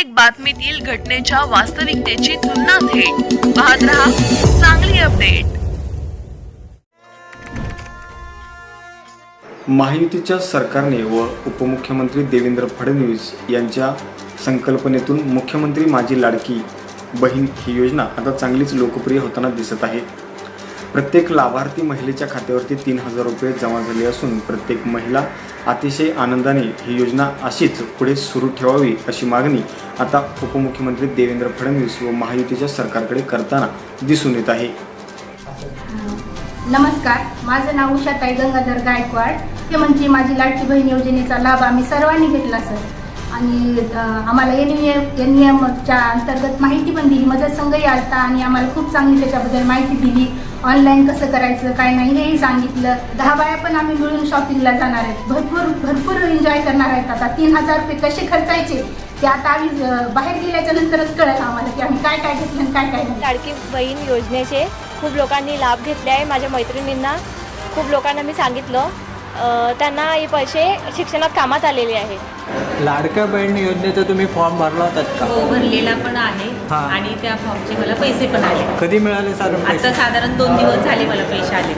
प्रत्येक बातमीतील घटनेच्या वास्तविकतेची तुलना थेट. पाहत रहा चांगली अपडेट. महायुतीच्या सरकारने व उपमुख्यमंत्री देवेंद्र फडणवीस यांच्या संकल्पनेतून मुख्यमंत्री माझी लाडकी बहीण ही योजना आता चांगलीच लोकप्रिय होताना दिसत आहे. प्रत्येक लाभार्थी महिलेच्या खात्यावरती तीन हजार रुपये जमा झाले असून प्रत्येक महिला अतिशय आनंदाने ही योजना अशीच पुढे सुरू ठेवावी अशी मागणी आता उपमुख्यमंत्री देवेंद्र फडणवीस व महायुतीच्या सरकारकडे करताना दिसून येत आहे. नमस्कार माझं नाव उषाताई गंगाधर गायकवाड. मुख्यमंत्री म्हणजे माझी लाडकी बहीण योजनेचा लाभ आम्ही सर्वांनी घेतला सर. आणि आम्हाला N V M N V एमच्या अंतर्गत माहिती पण दिली मदत संघही आलता आणि आम्हाला खूप चांगली त्याच्याबद्दल माहिती दिली. ऑनलाईन कसं करायचं काय नाही हेही सांगितलं. दहा बाया पण आम्ही मिळून शॉपिंगला जाणार आहेत. भरपूर भरपूर एन्जॉय करणार आहेत आता. तीन हजार रुपये कसे खर्चायचे ते आता आम्ही बाहेर गेल्याच्या नंतरच कळेल आम्हाला की आम्ही काय काय घेतलं आणि काय काय नाही. लाडकी बहीण योजनेचे खूप लोकांनी लाभ घेतले आहे. माझ्या मैत्रिणींना खूप लोकांना मी सांगितलं. त्यांना हे पैसे शिक्षणात कामात आलेले आहे. लाडक्या बहीण योजनेचा तुम्ही फॉर्म भरला होतात का? हो भरलेला पण आहे हा. आणि त्या फॉर्मचे मला पैसे पण आले. कधी मिळाले साधारण आता पैसे? साधारण दोन दिवस झाले मला पैसे आले.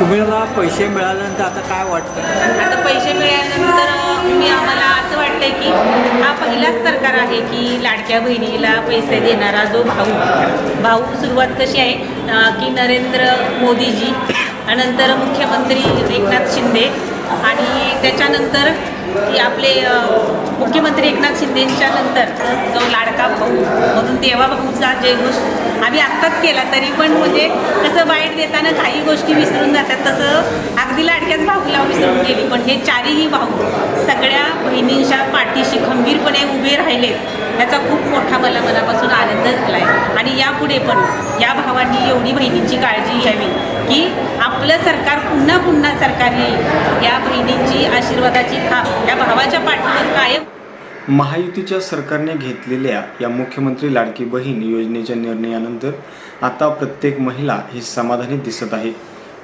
तुम्हाला पैसे मिळाल्यानंतर आता काय वाटतं? आता पैसे मिळाल्यानंतर अ, मी आम्हाला असं वाटतंय की हा पहिलाच सरकार आहे की लाडक्या बहिणीला पैसे देणारा जो भाऊ भाऊ सुरुवात कशी आहे अ, की नरेंद्र मोदीजी नंतर मुख्यमंत्री एकनाथ शिंदे आणि त्याच्यानंतर की आपले मुख्यमंत्री एकनाथ शिंदेंच्या नंतर जो लाडका भाऊ म्हणून देवा भाऊचा जे आम्ही आत्ताच केला तरी पण म्हणजे कसं वाईट देताना काही गोष्टी विसरून जातात. तसं अगदी लाडक्याच भाऊला विसरून गेली पण हे चारही भाऊ सगळ्या बहिणींच्या पाठीशी खंबीरपणे उभे राहिले याचा खूप मोठा मला मनापासून आनंद झाला आहे यापुढे पण या भावांनी एवढी बहिणींची काळजी घ्यावी की आपलं सरकार पुन्हा पुन्हा सरकार येईल. या बहिणींची आशीर्वादाची थाप या भावाच्या पाठीवर कायम. महायुतीच्या सरकारने घेतलेल्या या मुख्यमंत्री लाडकी बहीण योजनेच्या निर्णयानंतर आता प्रत्येक महिला ही समाधानी दिसत आहे.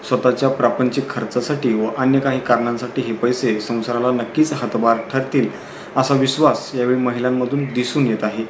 स्वतःच्या प्रापंचिक खर्चासाठी व अन्य काही कारणांसाठी हे पैसे संसाराला नक्कीच हातभार ठरतील असा विश्वास यावेळी महिलांमधून दिसून येत आहे.